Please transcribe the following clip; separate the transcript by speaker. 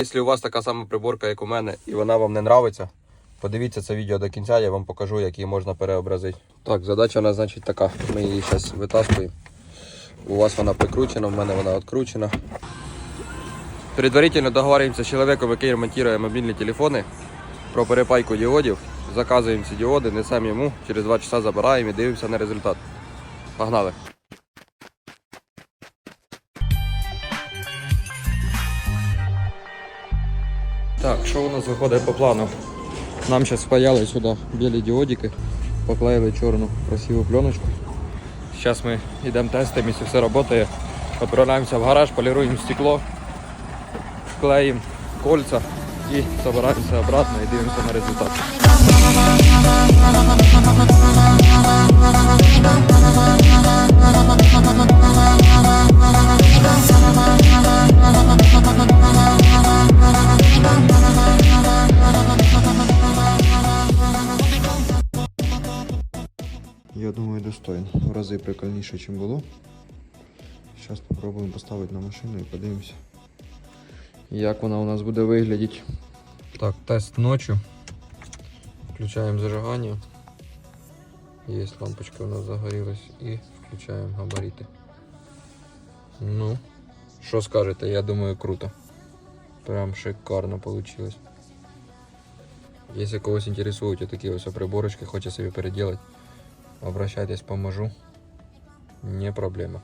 Speaker 1: Якщо у вас така сама приборка, як у мене, і вона вам не нравиться, подивіться це відео до кінця, я вам покажу, як її можна переобразити. Так, задача у нас значить така. Ми її зараз витаскуємо. У вас вона прикручена, в мене вона відкручена. Предварительно договоримося з чоловіком, який ремонтує мобільні телефони, про перепайку діодів. Заказуємо ці діоди, несемо йому, через 2 часа забираємо і дивимося на результат. Погнали! Так, що у нас виходить по плану? Нам зараз спаяли сюди білі діодики, поклеїли чорну красиву пленочку. Зараз ми йдемо тестимо, якщо все працює. Відправляємося в гараж, поліруємо стекло, клеїмо кольця і збираємося обратно і дивимося на результат.
Speaker 2: Я думаю, достойно. В рази прикольніше, ніж було. Зараз спробуємо поставити на машину і подивимося.
Speaker 1: Як вона у нас буде виглядати. Так, тест ночі. Включаємо зажигання. Є лампочка у нас загорілась і включаємо габарити. Ну, що скажете, я думаю, круто. Прям шикарно вийшло. Если когось интересуют вот такие вот приборочки, хочет себе переделать, обращайтесь, поможу. Не проблема.